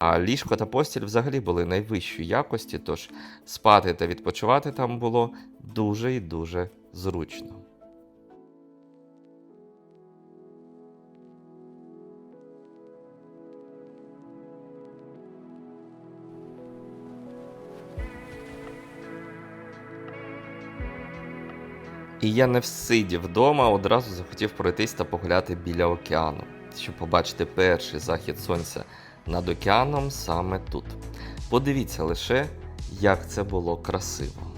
А ліжко та постіль взагалі були найвищої якості, тож спати та відпочивати там було дуже і дуже зручно. І я не всидів вдома, одразу захотів пройтись та погуляти біля океану, щоб побачити перший захід сонця над океаном саме тут. Подивіться лише, як це було красиво.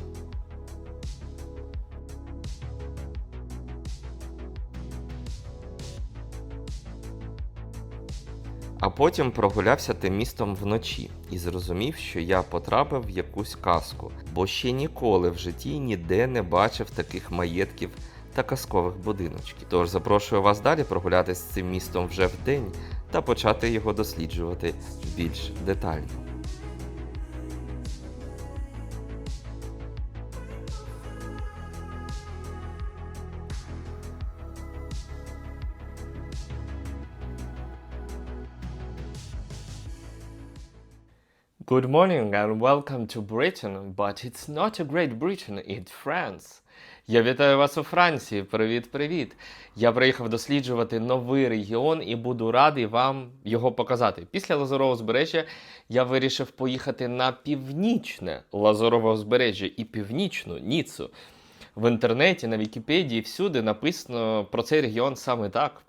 А потім прогулявся тим містом вночі і зрозумів, що я потрапив в якусь казку, бо ще ніколи в житті ніде не бачив таких маєтків та казкових будиночків. Тож запрошую вас далі прогулятися цим містом вже вдень та почати його досліджувати більш детально. Good morning and welcome to Britain, but it's not a Great Britain, it's France. Я вітаю вас у Франції. Привіт-привіт. Я приїхав досліджувати новий регіон і буду радий вам його показати. Після Лазурового узбережжя я вирішив поїхати на північне Лазурове узбережжя і північну Ніцу. В інтернеті, на Вікіпедії всюди написано про цей регіон саме так: